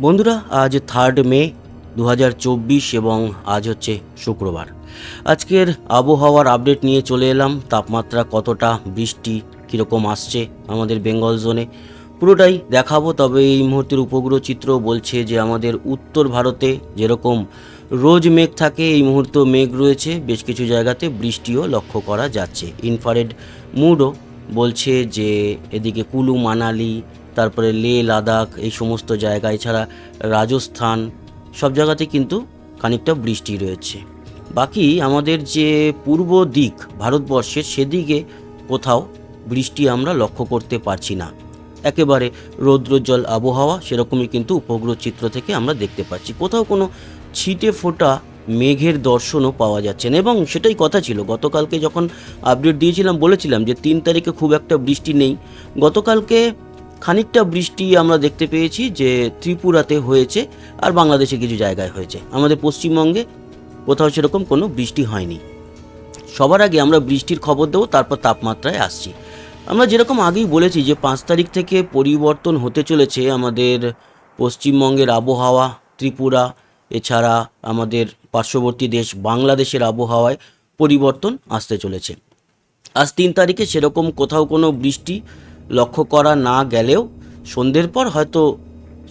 বন্ধুরা, আজ থার্ড মে দু হাজার চব্বিশ এবং আজ হচ্ছে শুক্রবার। আজকের আবহাওয়ার আপডেট নিয়ে চলে এলাম। তাপমাত্রা কতটা, বৃষ্টি কীরকম আসছে আমাদের বেঙ্গল জোনে? পুরোটাই দেখাবো, তবে এই মুহূর্তের উপগ্রহ চিত্র বলছে যে আমাদের উত্তর ভারতে যেরকম রোজ মেঘ থাকে, এই মুহূর্তে মেঘ রয়েছে। বেশ কিছু জায়গাতে বৃষ্টিও লক্ষ্য করা যাচ্ছে। ইনফারেড মুডও বলছে যে এদিকে কুলু, মানালি তারপরে লে লাদাখ, এই সমস্ত জায়গা, এছাড়া রাজস্থান, সব জায়গাতে কিন্তু খানিকটা বৃষ্টি রয়েছে। বাকি আমাদের যে পূর্ব দিক ভারতবর্ষের সেদিকে কোথাও বৃষ্টি আমরা লক্ষ্য করতে পারছি না। একেবারে রৌদ্রোজ্জ্বল আবহাওয়া, সেরকমই কিন্তু উপগ্রহ চিত্র থেকে আমরা দেখতে পাচ্ছি। কোথাও কোনো ছিটে ফোটা মেঘের দর্শনও পাওয়া যাচ্ছে না, এবং সেটাই কথা ছিল। গতকালকে যখন আপডেট দিয়েছিলাম, বলেছিলাম যে তিন তারিখে খুব একটা বৃষ্টি নেই। গতকালকে খানিকটা বৃষ্টি আমরা দেখতে পেয়েছি যে ত্রিপুরাতে হয়েছে আর বাংলাদেশে কিছু জায়গায় হয়েছে। আমাদের পশ্চিমবঙ্গে কোথাও সেরকম কোনো বৃষ্টি হয়নি। সবার আগে আমরা বৃষ্টির খবর দেবো, তারপর তাপমাত্রায় আসছি। আমরা যেরকম আগেই বলেছি যে পাঁচ তারিখ থেকে পরিবর্তন হতে চলেছে আমাদের পশ্চিমবঙ্গের আবহাওয়া, ত্রিপুরা, এছাড়া আমাদের পার্শ্ববর্তী দেশ বাংলাদেশের আবহাওয়ায় পরিবর্তন আসতে চলেছে। আজ তিন তারিখে সেরকম কোথাও কোনো বৃষ্টি লক্ষ্য করা না গেলেও সন্ধ্যের পর হয়তো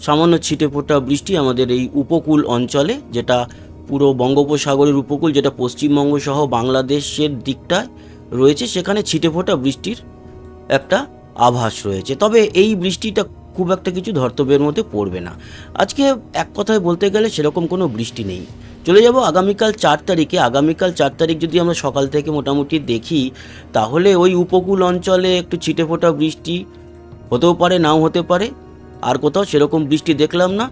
সামান্য ছিটে ফোটা বৃষ্টি আমাদের এই উপকূল অঞ্চলে, যেটা পুরো বঙ্গোপসাগরের উপকূল, যেটা পশ্চিমবঙ্গ সহ বাংলাদেশের দিকটায় রয়েছে, সেখানে ছিটে ফোটা বৃষ্টির একটা আভাস রয়েছে। তবে এই বৃষ্টিটা খুব একটা কিছু ধর্তব্যের মধ্যে পড়বে না। আজকে এক কথায় বলতে গেলে সেরকম কোনো বৃষ্টি নেই। চলে যাব আগামীকাল চার তারিখে। আগামীকাল চার তারিখ যদি আমরা সকাল থেকে মোটামুটি দেখি, তাহলে ওই উপকূল অঞ্চলে একটু ছিটে ফোটা বৃষ্টি হতেও পারে, নাও হতে পারে। আর কোথাও সেরকম বৃষ্টি দেখলাম না।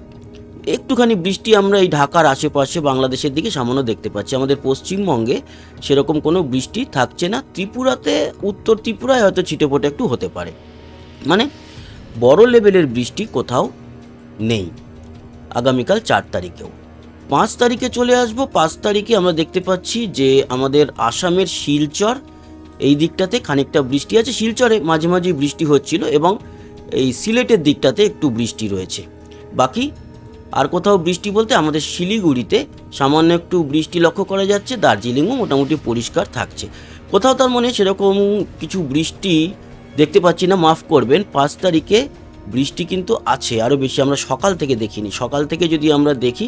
একটুখানি বৃষ্টি আমরা এই ঢাকার আশেপাশে বাংলাদেশের দিকে সামান্য দেখতে পাচ্ছি। আমাদের পশ্চিমবঙ্গে সেরকম কোনো বৃষ্টি থাকছে না। ত্রিপুরাতে, উত্তর ত্রিপুরায় হয়তো ছিটেফোঁটা একটু হতে পারে। মানে বড় লেভেলের বৃষ্টি কোথাও নেই আগামীকাল চার তারিখেও। পাঁচ তারিখে চলে আসব। পাঁচ তারিখে আমরা দেখতে পাচ্ছি যে আমাদের আসামের শিলচর, এই দিকটাতে খানিকটা বৃষ্টি আছে। শিলচরে মাঝে মাঝে বৃষ্টি হচ্ছিল এবং এই সিলেটের দিকটাতে একটু বৃষ্টি রয়েছে। বাকি আর কোথাও বৃষ্টি বলতে আমাদের শিলিগুড়িতে সামান্য একটু বৃষ্টি লক্ষ্য করা যাচ্ছে। দার্জিলিংও মোটামুটি পরিষ্কার থাকছে। কোথাও তার মনে সেরকম কিছু বৃষ্টি দেখতে পাচ্ছি না, মাফ করবেন। পাঁচ তারিখে বৃষ্টি কিন্তু আছে, আরও বেশি আমরা সকাল থেকে দেখিনি। সকাল থেকে যদি আমরা দেখি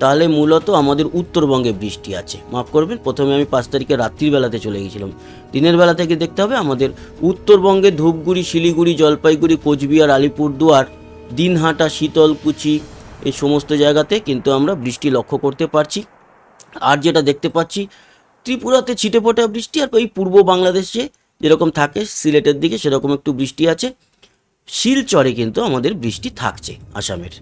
তাহলে মূলত আমাদের উত্তরবঙ্গে বৃষ্টি আছে। মাফ করবেন, প্রথমে আমি পাঁচ তারিখে রাত্রিবেলাতে চলে গেছিলাম। দিনের বেলা থেকে দেখতে হবে আমাদের উত্তরবঙ্গে ধূপগুড়ি, শিলিগুড়ি, জলপাইগুড়ি, কোচবিহার, আলিপুরদুয়ার, দিনহাটা, শীতলকুচি এই সমস্ত জায়গাতে কিন্তু আমরা বৃষ্টি লক্ষ্য করতে পারছি। আর যেটা দেখতে পাচ্ছি, ত্রিপুরাতে ছিটে ফোটা বৃষ্টি আর এই পূর্ব বাংলাদেশে যেরকম থাকে, সিলেটের দিকে সেরকম একটু বৃষ্টি আছে। শিলচরে কিন্তু আমাদের বৃষ্টি থাকছে আসামের।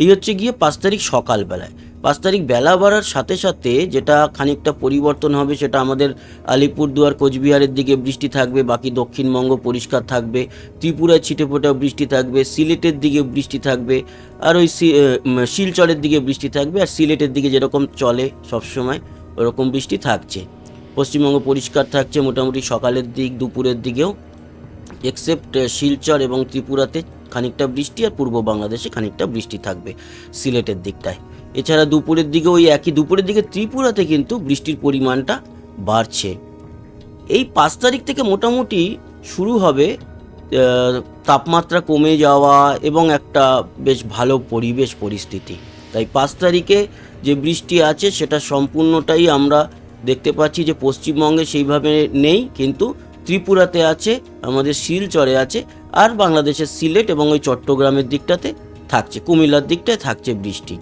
এই হচ্ছে গিয়ে পাঁচ তারিখ সকালবেলায়। পাঁচ তারিখ বেলা বাড়ার সাথে সাথে যেটা খানিকটা পরিবর্তন হবে সেটা আমাদের আলিপুরদুয়ার, কোচবিহারের দিকে বৃষ্টি থাকবে, বাকি দক্ষিণবঙ্গ পরিষ্কার থাকবে, ত্রিপুরায় ছিটেফোঁটা বৃষ্টি থাকবে, সিলেটের দিকে বৃষ্টি থাকবে, আর ওই শিলচরের দিকে বৃষ্টি থাকবে, আর সিলেটের দিকে যেরকম চলে সবসময় ওরকম বৃষ্টি থাকছে। পশ্চিমবঙ্গ পরিষ্কার থাকছে, মোটামুটি সকালের দিক, দুপুরের দিকেও এক্সেপ্ট শিলচর এবং ত্রিপুরাতে খানিকটা বৃষ্টি আর পূর্ব বাংলাদেশে খানিকটা বৃষ্টি থাকবে সিলেটের দিকটায়। এছাড়া দুপুরের দিকে ওই একই, দুপুরের দিকে ত্রিপুরাতে কিন্তু বৃষ্টির পরিমাণটা বাড়ছে। এই পাঁচ তারিখ থেকে মোটামুটি শুরু হবে তাপমাত্রা কমে যাওয়া এবং একটা বেশ ভালো পরিবেশ পরিস্থিতি। তাই পাঁচ তারিখে যে বৃষ্টি আছে সেটা সম্পূর্ণটাই আমরা দেখতে পাচ্ছি যে পশ্চিমবঙ্গে সেইভাবে নেই, কিন্তু ত্রিপুরাতে আছে, আমাদের শিলচরে আছে, আর বাংলাদেশের সিলেট এবং ওই চট্টগ্রামের দিকটাতে থাকছে, কুমিল্লার দিকটায় থাকছে বৃষ্টি।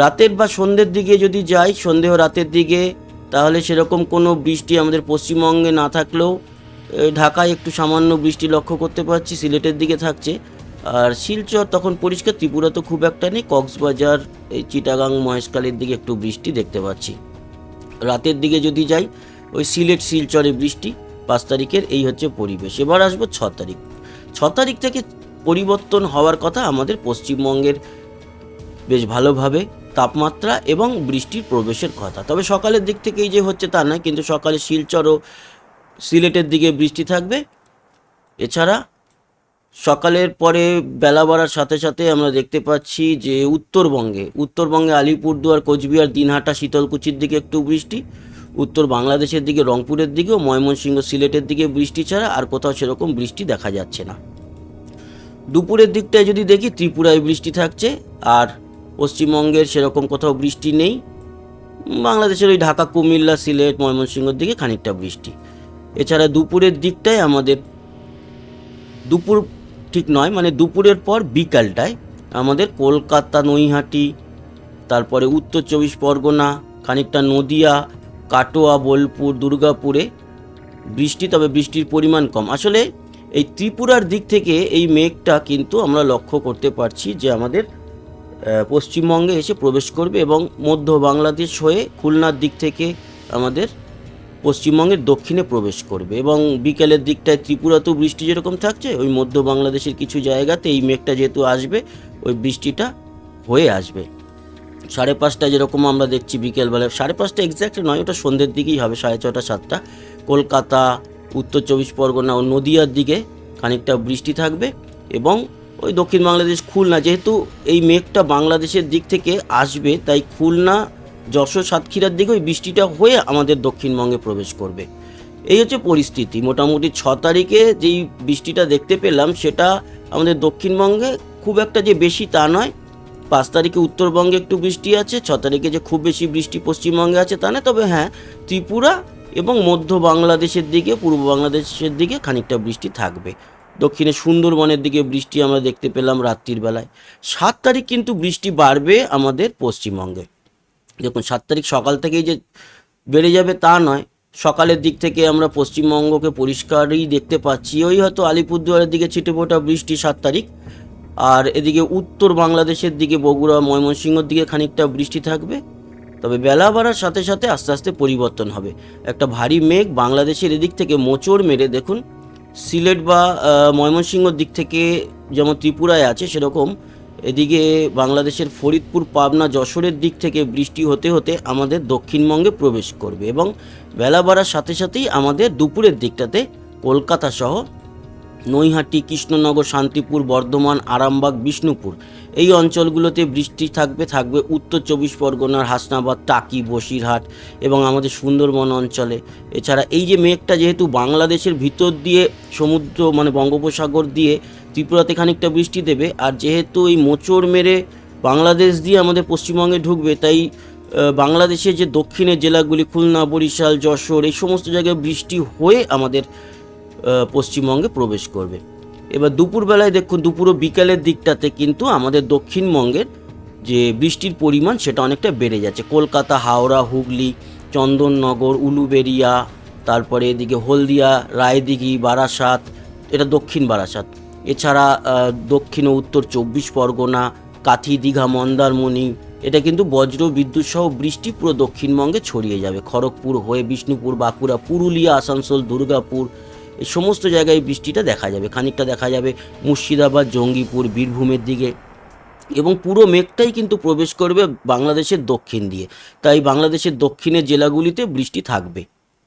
রাতের বা সন্ধ্যের দিকে যদি যাই, সন্ধ্যে রাতের দিকে, তাহলে সেরকম কোনো বৃষ্টি আমাদের পশ্চিমবঙ্গে না থাকলেও ঢাকায় একটু সামান্য বৃষ্টি লক্ষ্য করতে পারছি, সিলেটের দিকে থাকছে। আর শিলচর তখন পরিষ্কার, ত্রিপুরা তো খুব একটা নেই, কক্সবাজার, এই চিটাগাং মহেশকালের দিকে একটু বৃষ্টি দেখতে পাচ্ছি। রাতের দিকে যদি যাই, ওই সিলেট, শিলচরে বৃষ্টি। পাঁচ তারিখের এই হচ্ছে পরিবেশ। এবার আসব ছ তারিখ। ছ তারিখ থেকে পরিবর্তন হওয়ার কথা আমাদের পশ্চিমবঙ্গের বেশ ভালোভাবে তাপমাত্রা এবং বৃষ্টির প্রবেশের কথা। তবে সকালের দিক থেকেই যে হচ্ছে তা নয়, কিন্তু সকালে শিলচর ও সিলেটের দিকে বৃষ্টি থাকবে। এছাড়া সকালের পরে বেলা বাড়ার সাথে সাথে আমরা দেখতে পাচ্ছি যে উত্তরবঙ্গে উত্তরবঙ্গে আলিপুরদুয়ার, কোচবিহার, দিনহাটা, শীতলকুচির দিকে একটু বৃষ্টি। উত্তর বাংলাদেশের দিকে, রংপুরের দিকেও, ময়মনসিংহ সিলেটের দিকে বৃষ্টি ছাড়া আর কোথাও সেরকম বৃষ্টি দেখা যাচ্ছে না। দুপুরের দিকটায় যদি দেখি, ত্রিপুরায় বৃষ্টি থাকছে আর পশ্চিমবঙ্গের সেরকম কোথাও বৃষ্টি নেই। বাংলাদেশের ওই ঢাকা, কুমিল্লা, সিলেট ময়মনসিংহর দিকে খানিকটা বৃষ্টি। এছাড়া দুপুরের দিকটায় আমাদের দুপুর ঠিক নয় মানে দুপুরের পর বিকালটায় আমাদের কলকাতা, নৈহাটি, তারপরে উত্তর চব্বিশ পরগনা, খানিকটা নদিয়া কাটোয়া, বোলপুর, দুর্গাপুরে বৃষ্টি, তবে বৃষ্টির পরিমাণ কম। আসলে এই ত্রিপুরার দিক থেকে এই মেঘটা কিন্তু আমরা লক্ষ্য করতে পারছি যে আমাদের পশ্চিমবঙ্গে এসে প্রবেশ করবে এবং মধ্য বাংলাদেশ হয়ে খুলনার দিক থেকে আমাদের পশ্চিমবঙ্গের দক্ষিণে প্রবেশ করবে এবং বিকেলের দিকটায় ত্রিপুরাতেও বৃষ্টি যেরকম থাকছে, ওই মধ্য বাংলাদেশের কিছু জায়গাতে এই মেঘটা যেহেতু আসবে, ওই বৃষ্টিটা হয়ে আসবে। সাড়ে পাঁচটা যেরকম আমরা দেখছি বিকেলবেলা, সাড়ে পাঁচটা এক্স্যাক্ট নয়, ওটা সন্ধ্যের দিকেই হবে, সাড়ে ছটা, সাতটা। কলকাতা, উত্তর চব্বিশ পরগনা ও নদিয়ার দিকে খানিকটা বৃষ্টি থাকবে এবং ওই দক্ষিণ বাংলাদেশ খুলনা, যেহেতু এই মেঘটা বাংলাদেশের দিক থেকে আসবে, তাই খুলনা, যশোর, সাতক্ষীরার দিকে ওই বৃষ্টিটা হয়ে আমাদের দক্ষিণবঙ্গে প্রবেশ করবে। এই হচ্ছে পরিস্থিতি। মোটামুটি ছ তারিখে যেই বৃষ্টিটা দেখতে পেলাম, সেটা আমাদের দক্ষিণবঙ্গে খুব একটা যে বেশি তা নয় পাঁচ তারিখে উত্তরবঙ্গে একটু বৃষ্টি আছে, ছ তারিখে যে খুব বেশি বৃষ্টি পশ্চিমবঙ্গে আছে তা না তবে হ্যাঁ ত্রিপুরা এবং মধ্য বাংলাদেশের দিকে, পূর্ব বাংলাদেশের দিকে খানিকটা বৃষ্টি থাকবে। দক্ষিণে সুন্দরবনের দিকে বৃষ্টি আমরা দেখতে পেলাম রাত্রির বেলায়। সাত তারিখ কিন্তু বৃষ্টি বাড়বে আমাদের পশ্চিমবঙ্গে। দেখুন, সাত তারিখ সকাল থেকেই যে বেড়ে যাবে তা নয়। সকালের দিক থেকে আমরা পশ্চিমবঙ্গকে পরিষ্কারই দেখতে পাচ্ছি। ওই হয়তো আলিপুরদুয়ারের দিকে ছিটেফোঁটা বৃষ্টি সাত তারিখ। আর এদিকে উত্তর বাংলাদেশের দিকে বগুড়া, ময়মনসিংহর দিকে খানিকটা বৃষ্টি থাকবে। তবে বেলা বাড়ার সাথে সাথে আস্তে আস্তে পরিবর্তন হবে। একটা ভারী মেঘ বাংলাদেশের এদিক থেকে মোচড় মেরে দেখুন, সিলেট বা ময়মনসিংহর দিক থেকে যেমন ত্রিপুরায় আছে সেরকম। এদিকে বাংলাদেশের ফরিদপুর, পাবনা, যশোরের দিক থেকে বৃষ্টি হতে হতে আমাদের দক্ষিণবঙ্গে প্রবেশ করবে এবং বেলা বাড়ার সাথে সাথেই আমাদের দুপুরের দিকটাতে কলকাতা সহ নৈহাটি, কৃষ্ণনগর, শান্তিপুর, বর্ধমান, আরামবাগ, বিষ্ণুপুর। এই অঞ্চলগুলোতে বৃষ্টি থাকবে থাকবে উত্তর চব্বিশ পরগনার হাসনাবাদ, টাকি, বসিরহাট এবং আমাদের সুন্দরবন অঞ্চলে। এছাড়া এই যে মেঘটা যেহেতু বাংলাদেশের ভিতর দিয়ে সমুদ্র মানে বঙ্গোপসাগর দিয়ে ত্রিপুরাতে খানিকটা বৃষ্টি দেবে আর যেহেতু এই মোচড় মেরে বাংলাদেশ দিয়ে আমাদের পশ্চিমবঙ্গে ঢুকবে, তাই বাংলাদেশের যে দক্ষিণের জেলাগুলি খুলনা, বরিশাল, যশোর এই সমস্ত জায়গায় বৃষ্টি হয়ে আমাদের পশ্চিমবঙ্গে প্রবেশ করবে। এবার দুপুরবেলায় দেখুন দুপুর ও বিকালের দিকটাতে কিন্তু আমাদের দক্ষিণবঙ্গের যে বৃষ্টির পরিমাণ, সেটা অনেকটা বেড়ে যাচ্ছে। কলকাতা, হাওড়া, হুগলি, চন্দননগর উলুবেরিয়া তারপরে এদিকে হলদিয়া, রায়দিঘি, বারাসাত, এটা দক্ষিণ বারাসাত। এছাড়া দক্ষিণ ও উত্তর চব্বিশ পরগনা, কাথি, দীঘা, মন্দারমণি, এটা কিন্তু বজ্র, বিদ্যুৎ সহ বৃষ্টি পুরো দক্ষিণবঙ্গে ছড়িয়ে যাবে। খড়গপুর হয়ে বিষ্ণুপুর, বাঁকুড়া, পুরুলিয়া, আসানসোল, দুর্গাপুর এই সমস্ত জায়গায় বৃষ্টিটা দেখা যাবে, খানিকটা দেখা যাবে মুর্শিদাবাদ, জঙ্গিপুর, বীরভূমের দিকে এবং পুরো মেঘটাই কিন্তু প্রবেশ করবে বাংলাদেশের দক্ষিণ দিয়ে। তাই বাংলাদেশের দক্ষিণের জেলাগুলিতে বৃষ্টি থাকবে।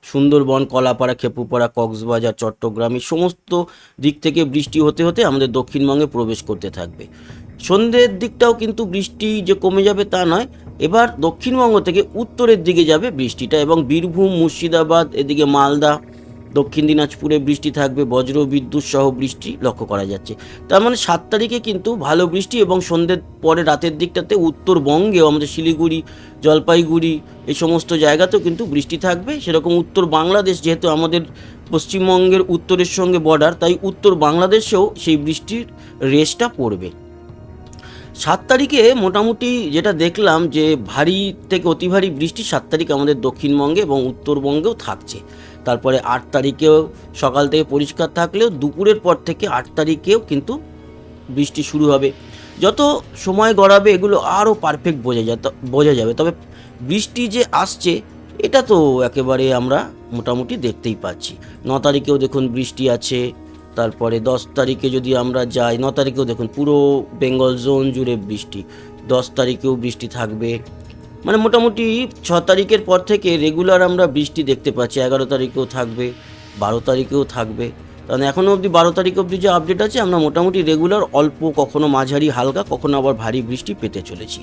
সুন্দরবন, কলাপাড়া, খেপুপাড়া, কক্সবাজার, চট্টগ্রাম এই সমস্ত দিক থেকে বৃষ্টি হতে হতে আমাদের দক্ষিণবঙ্গে প্রবেশ করতে থাকবে। সন্ধ্যের দিকটাও কিন্তু বৃষ্টি যে কমে যাবে তা নয়, এবার দক্ষিণবঙ্গ থেকে উত্তরের দিকে যাবে বৃষ্টিটা এবং বীরভূম, মুর্শিদাবাদ, এদিকে মালদা দক্ষিণ দিনাজপুরে বৃষ্টি থাকবে, বজ্র, বিদ্যুৎ সহ বৃষ্টি লক্ষ্য করা যাচ্ছে। তার মানে সাত তারিখে কিন্তু ভালো বৃষ্টি এবং সন্ধ্যের পরে রাতের দিকটাতে উত্তরবঙ্গেও আমাদের শিলিগুড়ি, জলপাইগুড়ি এই সমস্ত জায়গাতেও কিন্তু বৃষ্টি থাকবে। সেরকম উত্তর বাংলাদেশ যেহেতু আমাদের পশ্চিমবঙ্গের উত্তরের সঙ্গে বর্ডার তাই উত্তর বাংলাদেশেও সেই বৃষ্টির রেসটা পড়বে। সাত তারিখে মোটামুটি যেটা দেখলাম যে ভারী থেকে অতি ভারী বৃষ্টি সাত তারিখ আমাদের দক্ষিণবঙ্গে এবং উত্তরবঙ্গেও থাকছে। তারপরে আট তারিখেও সকাল থেকে পরিষ্কার থাকলেও দুপুরের পর থেকে আট তারিখেও কিন্তু বৃষ্টি শুরু হবে। যত সময় গড়াবে এগুলো আরও পারফেক্ট বোঝা যা, বোঝা যাবে। তবে বৃষ্টি যে আসছে, এটা তো একেবারে আমরা মোটামুটি দেখতেই পাচ্ছি। ন তারিখেও দেখুন বৃষ্টি আছে, তারপরে দশ তারিখে যদি আমরা যাই, ন তারিখেও দেখুন পুরো বেঙ্গল জোন জুড়ে বৃষ্টি। দশ তারিখেও বৃষ্টি থাকবে। মানে মোটামুটি ছ তারিখের পর থেকে রেগুলার আমরা বৃষ্টি দেখতে পাচ্ছি। এগারো তারিখেও থাকবে, বারো তারিখেও থাকবে। কারণ এখনও অবধি বারো তারিখ অবধি যে আপডেট আছে, আমরা মোটামুটি রেগুলার অল্প, কখনো মাঝারি, হালকা, কখনো আবার ভারী বৃষ্টি পেতে চলেছি।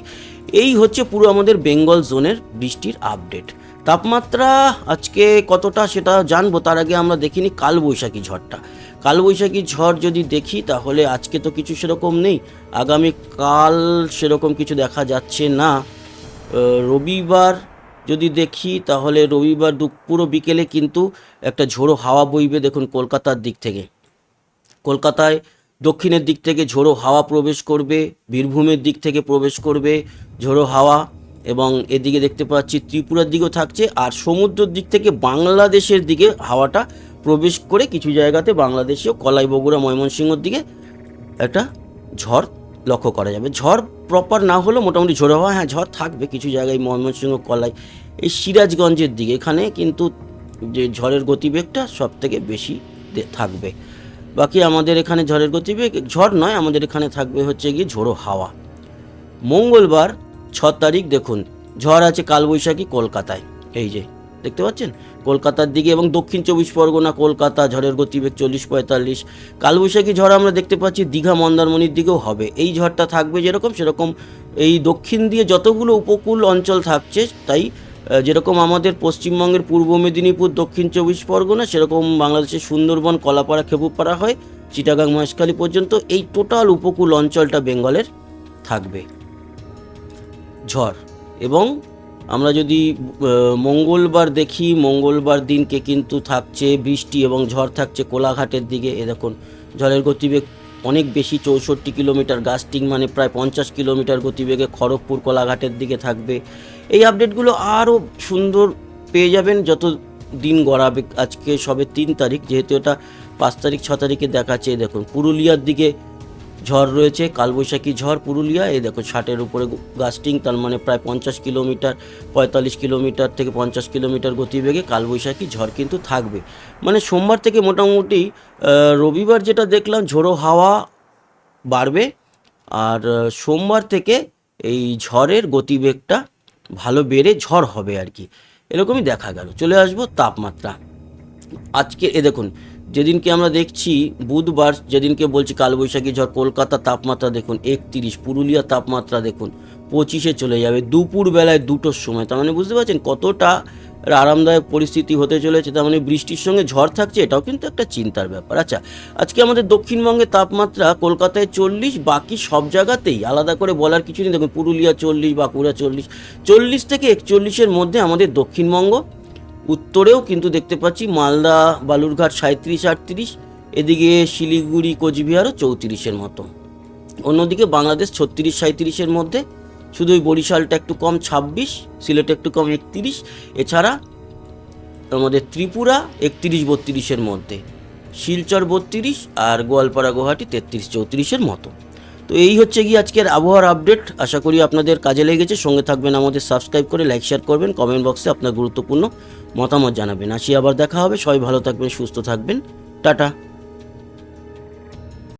এই হচ্ছে পুরো আমাদের বেঙ্গল জোনের বৃষ্টির আপডেট তাপমাত্রা আজকে কতটা সেটা জানব, তার আগে আমরা দেখিনি কালবৈশাখী ঝড়টা। কালবৈশাখী ঝড় যদি দেখি, তাহলে আজকে তো কিছু সেরকম নেই। আগামী কাল সেরকম কিছু দেখা যাচ্ছে না। রবিবার যদি দেখি, তাহলে রবিবার দুপুরো বিকেলে কিন্তু একটা ঝোড়ো হাওয়া বইবে দেখুন কলকাতার দিক থেকে। কলকাতায় দক্ষিণের দিক থেকে ঝোড়ো হাওয়া প্রবেশ করবে, বীরভূমের দিক থেকে প্রবেশ করবে ঝোড়ো হাওয়া এবং এদিকে দেখতে পাচ্ছি ত্রিপুরার দিকেও থাকছে আর সমুদ্রের দিক থেকে বাংলাদেশের দিকে হাওয়াটা প্রবেশ করে কিছু জায়গাতে বাংলাদেশেও কলাই বগুড়া ময়মনসিংহর দিকে একটা ঝড় লক্ষ্য করা যাবে। ঝড় প্রপার না হলেও মোটামুটি ঝোড়ো হাওয়া হ্যাঁ ঝড় থাকবে কিছু জায়গায়, ময়মনসিংহ, কলাই, এই সিরাজগঞ্জের দিকে। এখানে কিন্তু যে ঝড়ের গতিবেগটা সব থেকে বেশি থাকবে। বাকি আমাদের এখানে ঝড়ের গতিবেগ, ঝড় নয়, আমাদের এখানে থাকবে হচ্ছে গিয়ে ঝোড়ো হাওয়া। মঙ্গলবার, ছ তারিখ, দেখুন, ঝড় আছে কালবৈশাখী, কলকাতায়। এই যে দেখতে পাচ্ছেন? কলকাতার দিকে এবং দক্ষিণ চব্বিশ পরগনা, কলকাতা, ঝড়ের গতিবেগ চল্লিশ পঁয়তাল্লিশ। কালবৈশাখী ঝড় আমরা দেখতে পাচ্ছি, দীঘা, মন্দারমণির দিকেও হবে। এই ঝড়টা থাকবে যেরকম সেরকম এই দক্ষিণ দিয়ে যতগুলো উপকূল অঞ্চল থাকছে, তাই যেরকম আমাদের পশ্চিমবঙ্গের পূর্ব মেদিনীপুর, দক্ষিণ চব্বিশ পরগনা, সেরকম বাংলাদেশের সুন্দরবন, কলাপাড়া, খেপুপাড়া হয়, চিটাগাং, মহেশখালী পর্যন্ত এই টোটাল উপকূল অঞ্চলটা বেঙ্গলের থাকবে। ঝড় এবং আমরা যদি মঙ্গলবার দেখি, মঙ্গলবার দিনকে কিন্তু থাকছে বৃষ্টি এবং ঝড় থাকছে কোলাঘাটের দিকে। এ দেখুন ঝড়ের গতিবেগ অনেক বেশি, চৌষট্টি কিলোমিটার। গাস্টিং মানে প্রায় পঞ্চাশ কিলোমিটার গতিবেগে খড়গপুর কোলাঘাটের দিকে থাকবে। এই আপডেটগুলো আরও সুন্দর পেয়ে যাবেন যত দিন গড়াবে। আজকে সবে তিন তারিখ, যেহেতু এটা পাঁচ তারিখ, ছ তারিখে দেখাচ্ছে। দেখুন, পুরুলিয়ার দিকে ঝড় রয়েছে, কালবৈশাখী ঝড় পুরুলিয়া, এই দেখো ষাটের উপরে গাস্টিং, তার মানে প্রায় পঞ্চাশ কিলোমিটার, পঁয়তাল্লিশ কিলোমিটার থেকে পঞ্চাশ কিলোমিটার গতিবেগে কালবৈশাখী ঝড় কিন্তু থাকবে। মানে সোমবার থেকে মোটামুটি রবিবার যেটা দেখলাম, ঝোড়ো হাওয়া বাড়বে, আর সোমবার থেকে এই ঝড়ের গতিবেগটা ভালো বেড়ে ঝড় হবে আর কি। এরকমই দেখা গেল। চলে আসব তাপমাত্রা। আজকে, এ দেখুন যেদিনকে আমরা দেখছি, বুধবার যেদিনকে বলছি কালবৈশাখী ঝড়, কলকাতা তাপমাত্রা দেখুন একত্রিশ, পুরুলিয়া তাপমাত্রা দেখুন পঁচিশে চলে যাবে। দুপুর বেলায় দুটোর সময়, তার মানে বুঝতে পারছেন কতটা আরামদায়ক পরিস্থিতি হতে চলেছে, তার মানে বৃষ্টির সঙ্গে ঝড় থাকছে, এটাও কিন্তু একটা চিন্তার ব্যাপার। আচ্ছা আজকে আমাদের দক্ষিণবঙ্গে তাপমাত্রা কলকাতায় চল্লিশ, বাকি সব জায়গাতেই আলাদা করে বলার কিছু নেই। দেখুন পুরুলিয়া চল্লিশ, বাঁকুড়া চল্লিশ চল্লিশ থেকে একচল্লিশের মধ্যে আমাদের দক্ষিণবঙ্গ উত্তরেও কিন্তু দেখতে পাচ্ছি মালদা, বালুরঘাট সাঁত্রিশ আটত্রিশ, এদিকে শিলিগুড়ি, কোচবিহারও চৌত্রিশের মতো। অন্যদিকে বাংলাদেশ ছত্রিশ সাঁত্রিশের মধ্যে, শুধু ওই বরিশালটা একটু কম, ছাব্বিশ, সিলেট একটু কম, একত্রিশ, এছাড়া আমাদের ত্রিপুরা একত্রিশ, বত্রিশের মধ্যে, শিলচর বত্রিশ আর গোয়ালপাড়া, গুয়াহাটি তেত্রিশ, চৌত্রিশের মতো। তো এই হচ্ছে গিয়ে আজকের আবহাওয়ার আপডেট। আশা করি আপনাদের কাজে লেগেছে। সঙ্গে থাকবেন আমাদের সাবস্ক্রাইব করে, লাইক, শেয়ার করবেন। কমেন্ট বক্সে আপনার গুরুত্বপূর্ণ মতামত জানাবেন। আসি আবার দেখা হবে। সবাই ভালো থাকবেন, সুস্থ থাকবেন। টাটা।